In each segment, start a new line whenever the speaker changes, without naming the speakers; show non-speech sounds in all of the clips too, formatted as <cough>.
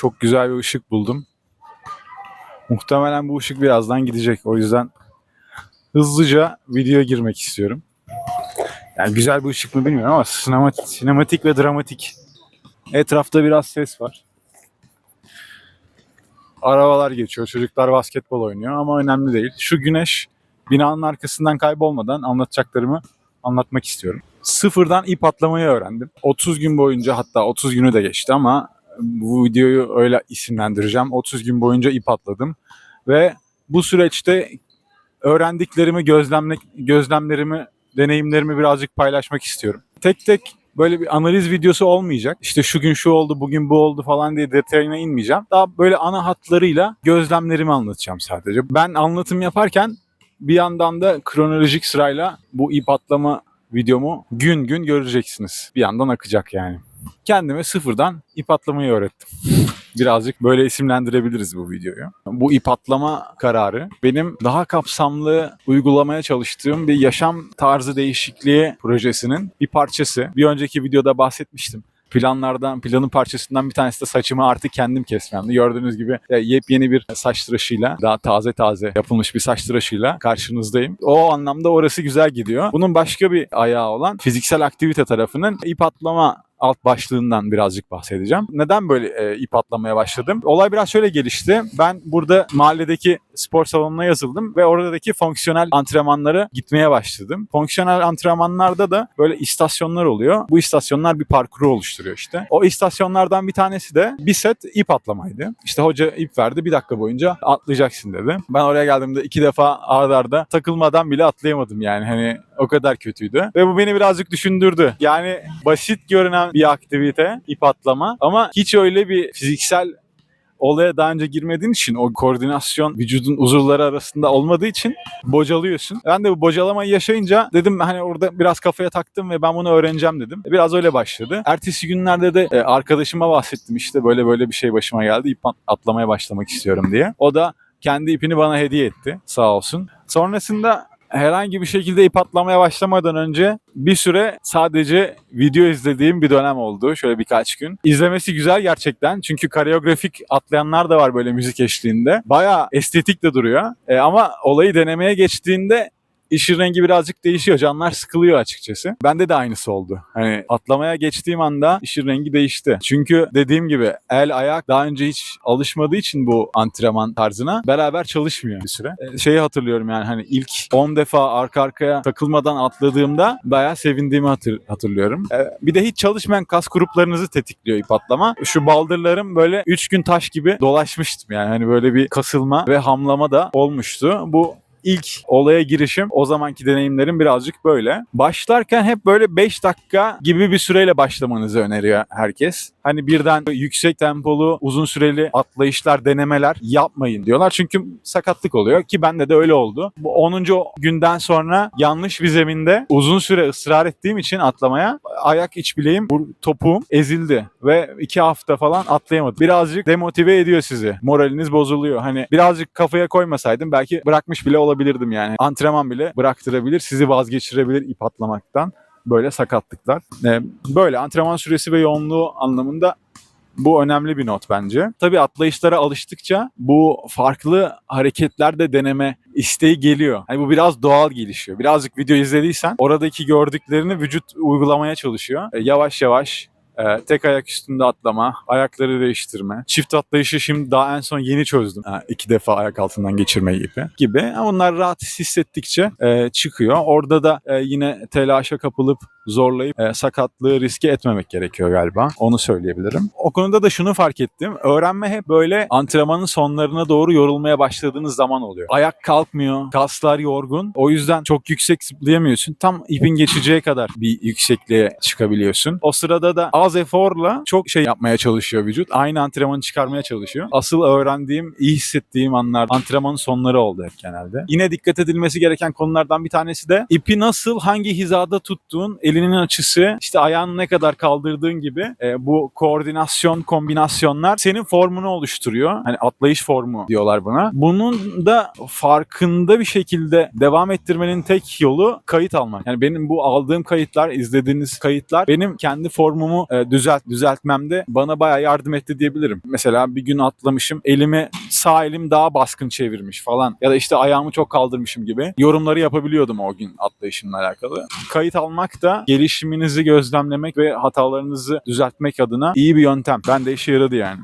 Çok güzel bir ışık buldum. Muhtemelen bu ışık birazdan gidecek. O yüzden hızlıca videoya girmek istiyorum. Yani güzel bir ışık mı bilmiyorum ama sinematik, sinematik ve dramatik. Etrafta biraz ses var. Arabalar geçiyor, çocuklar basketbol oynuyor ama önemli değil. Şu güneş binanın arkasından kaybolmadan anlatacaklarımı anlatmak istiyorum. Sıfırdan ip atlamayı öğrendim. 30 gün boyunca hatta 30 günü de geçti ama bu videoyu öyle isimlendireceğim. 30 gün boyunca ip atladım ve bu süreçte öğrendiklerimi, gözlemle, gözlemlerimi, deneyimlerimi birazcık paylaşmak istiyorum. Tek tek böyle bir analiz videosu olmayacak. İşte şu gün şu oldu, bugün bu oldu falan diye detayına inmeyeceğim. Daha böyle ana hatlarıyla gözlemlerimi anlatacağım sadece. Ben anlatım yaparken bir yandan da kronolojik sırayla bu ip atlama videomu gün gün göreceksiniz. Bir yandan akacak yani. Kendime sıfırdan ip atlamayı öğrettim. Birazcık böyle isimlendirebiliriz bu videoyu. Bu ip atlama kararı benim daha kapsamlı uygulamaya çalıştığım bir yaşam tarzı değişikliği projesinin bir parçası. Bir önceki videoda bahsetmiştim planlardan, planın parçasından bir tanesi de saçımı artık kendim kesmemdi. Gördüğünüz gibi e, yepyeni bir saç tıraşıyla, daha taze taze yapılmış bir saç tıraşıyla karşınızdayım. O anlamda orası güzel gidiyor. Bunun başka bir ayağı olan fiziksel aktivite tarafının ip atlama alt başlığından birazcık bahsedeceğim. Neden böyle e, ip atlamaya başladım? Olay biraz şöyle gelişti. Ben burada mahalledeki spor salonuna yazıldım ve oradaki fonksiyonel antrenmanlara gitmeye başladım. Fonksiyonel antrenmanlarda da böyle istasyonlar oluyor. Bu istasyonlar bir parkuru oluşturuyor işte. O istasyonlardan bir tanesi de bir set ip atlamaydı. İşte hoca ip verdi bir dakika boyunca atlayacaksın dedi. Ben oraya geldiğimde iki defa arda arda takılmadan bile atlayamadım yani hani o kadar kötüydü. Ve bu beni birazcık düşündürdü. Yani basit görünen bir aktivite ip atlama ama hiç öyle bir fiziksel olaya daha önce girmediğin için o koordinasyon vücudun uzuvları arasında olmadığı için bocalıyorsun. Ben de bu bocalamayı yaşayınca dedim hani orada biraz kafaya taktım ve ben bunu öğreneceğim dedim. Biraz öyle başladı. Ertesi günlerde de e, arkadaşıma bahsettim işte böyle böyle bir şey başıma geldi. İp at- atlamaya başlamak istiyorum diye. O da kendi ipini bana hediye etti sağ olsun. Sonrasında herhangi bir şekilde ip atlamaya başlamadan önce bir süre sadece video izlediğim bir dönem oldu. Şöyle birkaç gün. İzlemesi güzel gerçekten. Çünkü koreografik atlayanlar da var böyle müzik eşliğinde. Bayağı estetik de duruyor. E, ama olayı denemeye geçtiğinde işin rengi birazcık değişiyor. Canlar sıkılıyor açıkçası. Bende de aynısı oldu. Hani atlamaya geçtiğim anda işin rengi değişti. Çünkü dediğim gibi el ayak daha önce hiç alışmadığı için bu antrenman tarzına beraber çalışmıyor bir süre. Ee, Şeyi hatırlıyorum yani hani ilk 10 defa arka arkaya takılmadan atladığımda bayağı sevindiğimi hatır- hatırlıyorum. Ee, Bir de hiç çalışmayan kas gruplarınızı tetikliyor ip atlama. Şu baldırlarım böyle 3 gün taş gibi dolaşmıştım yani hani böyle bir kasılma ve hamlama da olmuştu. Bu ilk olaya girişim o zamanki deneyimlerim birazcık böyle. Başlarken hep böyle 5 dakika gibi bir süreyle başlamanızı öneriyor herkes. Hani birden yüksek tempolu uzun süreli atlayışlar, denemeler yapmayın diyorlar. Çünkü sakatlık oluyor ki bende de öyle oldu. Bu 10. günden sonra yanlış bir zeminde uzun süre ısrar ettiğim için atlamaya ayak iç bileğim, topuğum ezildi ve 2 hafta falan atlayamadım. Birazcık demotive ediyor sizi. Moraliniz bozuluyor. Hani birazcık kafaya koymasaydım belki bırakmış bile olabilirdim yani. Antrenman bile bıraktırabilir, sizi vazgeçirebilir ip atlamaktan. Böyle sakatlıklar. Ee, Böyle antrenman süresi ve yoğunluğu anlamında bu önemli bir not bence. Tabii atlayışlara alıştıkça bu farklı hareketler de deneme isteği geliyor. Hani bu biraz doğal gelişiyor. Birazcık video izlediysen oradaki gördüklerini vücut uygulamaya çalışıyor. E, yavaş yavaş e, tek ayak üstünde atlama, ayakları değiştirme. Çift atlayışı şimdi daha en son yeni çözdüm. Ha, iki defa ayak altından geçirme gibi gibi. Onlar rahat hissettikçe e, çıkıyor. Orada da e, yine telaşa kapılıp zorlayıp e, sakatlığı riske etmemek gerekiyor galiba. Onu söyleyebilirim. O konuda da şunu fark ettim. Öğrenme hep böyle antrenmanın sonlarına doğru yorulmaya başladığınız zaman oluyor. Ayak kalkmıyor, kaslar yorgun. O yüzden çok yüksek zıplayamıyorsun. Tam ipin geçeceği kadar bir yüksekliğe çıkabiliyorsun. O sırada da az eforla çok şey yapmaya çalışıyor vücut. Aynı antrenmanı çıkarmaya çalışıyor. Asıl öğrendiğim, iyi hissettiğim anlar antrenmanın sonları oldu hep genelde. Yine dikkat edilmesi gereken konulardan bir tanesi de ipi nasıl, hangi hizada tuttuğun, elinin açısı, işte ayağını ne kadar kaldırdığın gibi e, bu koordinasyon, kombinasyonlar senin formunu oluşturuyor. Hani atlayış formu diyorlar buna. Bunun da farkında bir şekilde devam ettirmenin tek yolu kayıt almak. Yani benim bu aldığım kayıtlar, izlediğiniz kayıtlar benim kendi formumu e, düzelt düzeltmemde bana bayağı yardım etti diyebilirim. Mesela bir gün atlamışım elimi sağ elim daha baskın çevirmiş falan ya da işte ayağımı çok kaldırmışım gibi yorumları yapabiliyordum o gün atlayışımla alakalı. Kayıt almak da gelişiminizi gözlemlemek ve hatalarınızı düzeltmek adına iyi bir yöntem. Ben de işe yaradı yani.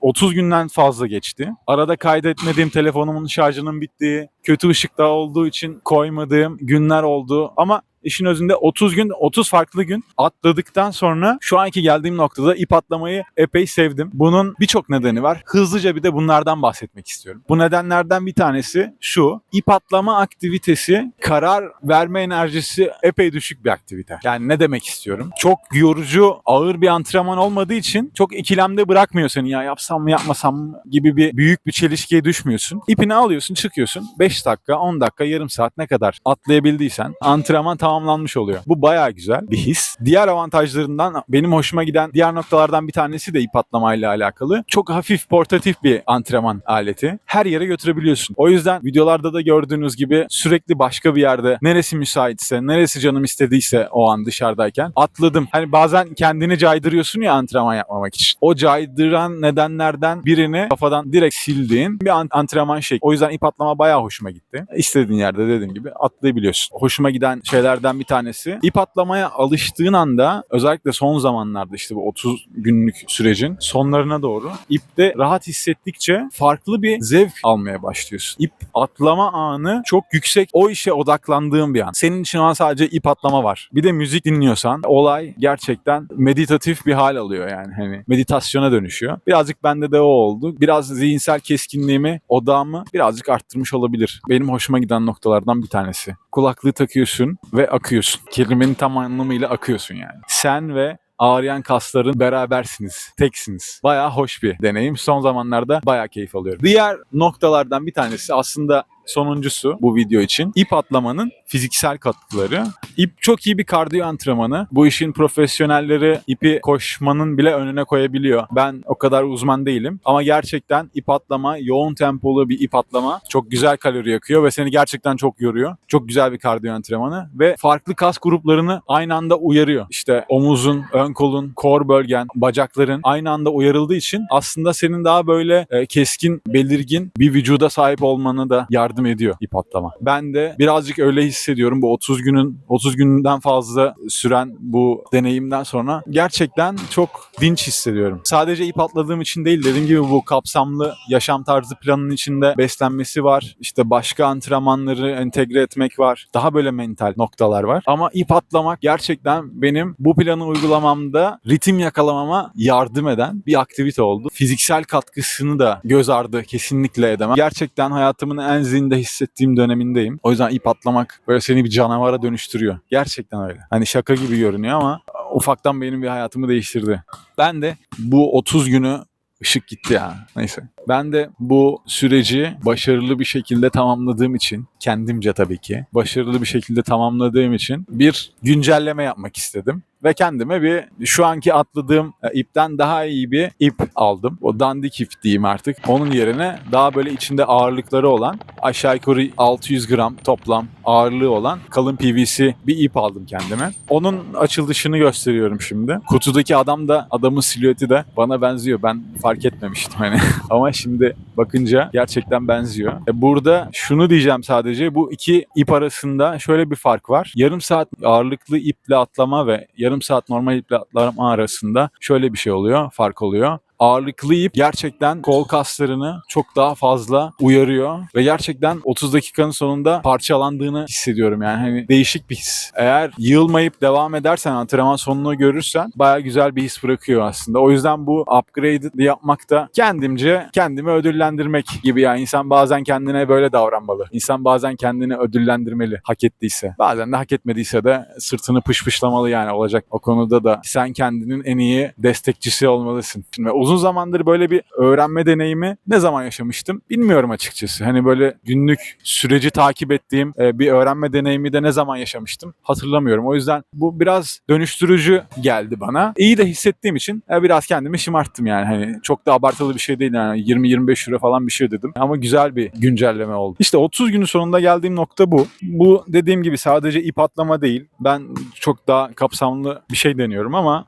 30 günden fazla geçti. Arada kaydetmediğim telefonumun şarjının bittiği, kötü ışıkta olduğu için koymadığım günler oldu. Ama işin özünde 30 gün, 30 farklı gün atladıktan sonra şu anki geldiğim noktada ip atlamayı epey sevdim. Bunun birçok nedeni var. Hızlıca bir de bunlardan bahsetmek istiyorum. Bu nedenlerden bir tanesi şu. İp atlama aktivitesi karar verme enerjisi epey düşük bir aktivite. Yani ne demek istiyorum? Çok yorucu, ağır bir antrenman olmadığı için çok ikilemde bırakmıyor seni ya yapsam mı yapmasam mı gibi bir büyük bir çelişkiye düşmüyorsun. İpini alıyorsun, çıkıyorsun. 5 dakika, 10 dakika, yarım saat ne kadar atlayabildiysen antrenman tamamlanmış oluyor. Bu bayağı güzel bir his. Diğer avantajlarından benim hoşuma giden diğer noktalardan bir tanesi de ip atlamayla alakalı. Çok hafif portatif bir antrenman aleti. Her yere götürebiliyorsun. O yüzden videolarda da gördüğünüz gibi sürekli başka bir yerde neresi müsaitse, neresi canım istediyse o an dışarıdayken atladım. Hani bazen kendini caydırıyorsun ya antrenman yapmamak için. O caydıran nedenlerden birini kafadan direkt sildiğin bir an- antrenman şekli. O yüzden ip atlama bayağı hoşuma gitti. İstediğin yerde dediğim gibi atlayabiliyorsun. Hoşuma giden şeylerden bir tanesi. İp atlamaya alıştığın anda özellikle son zamanlarda işte bu 30 günlük sürecin sonlarına doğru ipte rahat hissettikçe farklı bir zevk almaya başlıyorsun. İp atlama anı çok yüksek o işe odaklandığın bir an. Senin için an sadece ip atlama var. Bir de müzik dinliyorsan olay gerçekten meditatif bir hal alıyor yani. Hani meditasyona dönüşüyor. Birazcık bende de o oldu. Biraz zihinsel keskinliğimi, odağımı birazcık arttırmış olabilir. Benim hoşuma giden noktalardan bir tanesi. Kulaklığı takıyorsun ve akıyorsun. Kelimenin tam anlamıyla akıyorsun yani. Sen ve ağrıyan kasların berabersiniz, teksiniz. Bayağı hoş bir deneyim. Son zamanlarda bayağı keyif alıyorum. Diğer noktalardan bir tanesi aslında sonuncusu bu video için ip atlamanın fiziksel katkıları. İp çok iyi bir kardiyo antrenmanı. Bu işin profesyonelleri ipi koşmanın bile önüne koyabiliyor. Ben o kadar uzman değilim ama gerçekten ip atlama, yoğun tempolu bir ip atlama çok güzel kalori yakıyor ve seni gerçekten çok yoruyor. Çok güzel bir kardiyo antrenmanı ve farklı kas gruplarını aynı anda uyarıyor. İşte omuzun, ön kolun, kor bölgen, bacakların aynı anda uyarıldığı için aslında senin daha böyle e, keskin, belirgin bir vücuda sahip olmanı da yardım ediyor ip atlama. Ben de birazcık öyle hissediyorum bu 30 günün 30 günden fazla süren bu deneyimden sonra gerçekten çok dinç hissediyorum. Sadece ip atladığım için değil dediğim gibi bu kapsamlı yaşam tarzı planının içinde beslenmesi var. İşte başka antrenmanları entegre etmek var. Daha böyle mental noktalar var. Ama ip atlamak gerçekten benim bu planı uygulamamda ritim yakalamama yardım eden bir aktivite oldu. Fiziksel katkısını da göz ardı kesinlikle edemem. Gerçekten hayatımın en zinde hissettiğim dönemindeyim. O yüzden ip atlamak böyle seni bir canavara dönüştürüyor. Gerçekten öyle. Hani şaka gibi görünüyor ama ufaktan benim bir hayatımı değiştirdi. Ben de bu 30 günü ışık gitti ya. Neyse. Ben de bu süreci başarılı bir şekilde tamamladığım için, kendimce tabii ki, başarılı bir şekilde tamamladığım için bir güncelleme yapmak istedim. Ve kendime bir şu anki atladığım e, ipten daha iyi bir ip aldım. O dandik ip diyeyim artık. Onun yerine daha böyle içinde ağırlıkları olan aşağı yukarı 600 gram toplam ağırlığı olan kalın PVC bir ip aldım kendime. Onun açılışını gösteriyorum şimdi. Kutudaki adam da adamın silüeti de bana benziyor. Ben fark etmemiştim hani. <laughs> Ama şimdi bakınca gerçekten benziyor. E burada şunu diyeceğim sadece. Bu iki ip arasında şöyle bir fark var. Yarım saat ağırlıklı iple atlama ve yarım saat normal iple atlama arasında şöyle bir şey oluyor. Fark oluyor ağırlıklı ip gerçekten kol kaslarını çok daha fazla uyarıyor ve gerçekten 30 dakikanın sonunda parçalandığını hissediyorum yani hani değişik bir his. Eğer yılmayıp devam edersen antrenman sonunu görürsen baya güzel bir his bırakıyor aslında. O yüzden bu upgrade'i yapmak da kendimce kendimi ödüllendirmek gibi yani insan bazen kendine böyle davranmalı. İnsan bazen kendini ödüllendirmeli hak ettiyse. Bazen de hak etmediyse de sırtını pışpışlamalı yani olacak o konuda da sen kendinin en iyi destekçisi olmalısın. Şimdi uzun zamandır böyle bir öğrenme deneyimi ne zaman yaşamıştım bilmiyorum açıkçası. Hani böyle günlük süreci takip ettiğim e, bir öğrenme deneyimi de ne zaman yaşamıştım hatırlamıyorum. O yüzden bu biraz dönüştürücü geldi bana. İyi de hissettiğim için e, biraz kendimi şımarttım yani. Hani çok da abartılı bir şey değil yani 20-25 euro falan bir şey dedim. Ama güzel bir güncelleme oldu. İşte 30 günün sonunda geldiğim nokta bu. Bu dediğim gibi sadece ip atlama değil. Ben çok daha kapsamlı bir şey deniyorum ama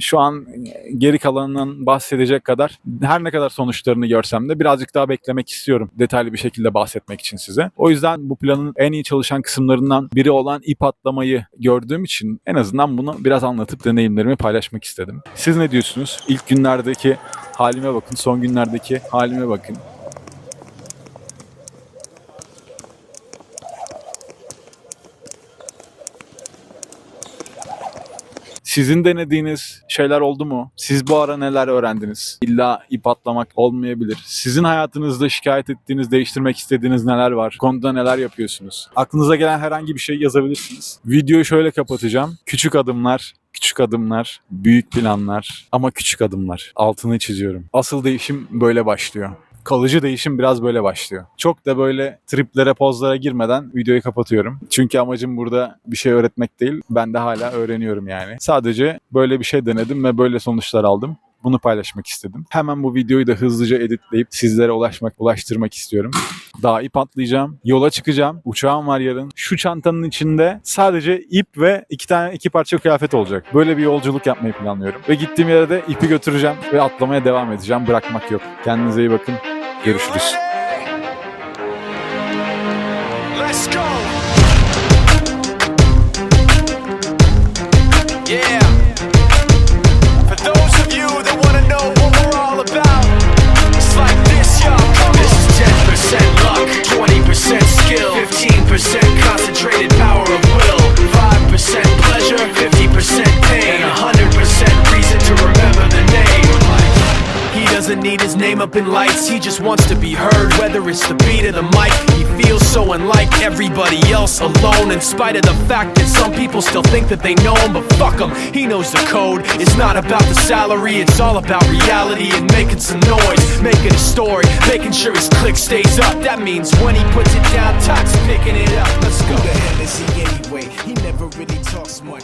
şu an geri kalanından bahsedecek kadar her ne kadar sonuçlarını görsem de birazcık daha beklemek istiyorum detaylı bir şekilde bahsetmek için size. O yüzden bu planın en iyi çalışan kısımlarından biri olan ip atlamayı gördüğüm için en azından bunu biraz anlatıp deneyimlerimi paylaşmak istedim. Siz ne diyorsunuz? İlk günlerdeki halime bakın, son günlerdeki halime bakın. Sizin denediğiniz şeyler oldu mu? Siz bu ara neler öğrendiniz? İlla ip atlamak olmayabilir. Sizin hayatınızda şikayet ettiğiniz, değiştirmek istediğiniz neler var? Konuda neler yapıyorsunuz? Aklınıza gelen herhangi bir şey yazabilirsiniz. Videoyu şöyle kapatacağım. Küçük adımlar, küçük adımlar, büyük planlar ama küçük adımlar. Altını çiziyorum. Asıl değişim böyle başlıyor kalıcı değişim biraz böyle başlıyor. Çok da böyle triplere, pozlara girmeden videoyu kapatıyorum. Çünkü amacım burada bir şey öğretmek değil. Ben de hala öğreniyorum yani. Sadece böyle bir şey denedim ve böyle sonuçlar aldım. Bunu paylaşmak istedim. Hemen bu videoyu da hızlıca editleyip sizlere ulaşmak, ulaştırmak istiyorum. Daha ip atlayacağım. Yola çıkacağım. Uçağım var yarın. Şu çantanın içinde sadece ip ve iki tane iki parça kıyafet olacak. Böyle bir yolculuk yapmayı planlıyorum. Ve gittiğim yere de ipi götüreceğim ve atlamaya devam edeceğim. Bırakmak yok. Kendinize iyi bakın. Görüşürüz.
Let's go. Yeah. Up in lights, he just wants to be heard. Whether it's the beat of the mic, he feels so unlike everybody else alone. In spite of the fact that some people still think that they know him, but fuck him, he knows the code. It's not about the salary, it's all about reality and making some noise, making a story, making sure his click stays up. That means when he puts it down, Tox picking it up. Let's go. Who the hell is he anyway? He never really talks much.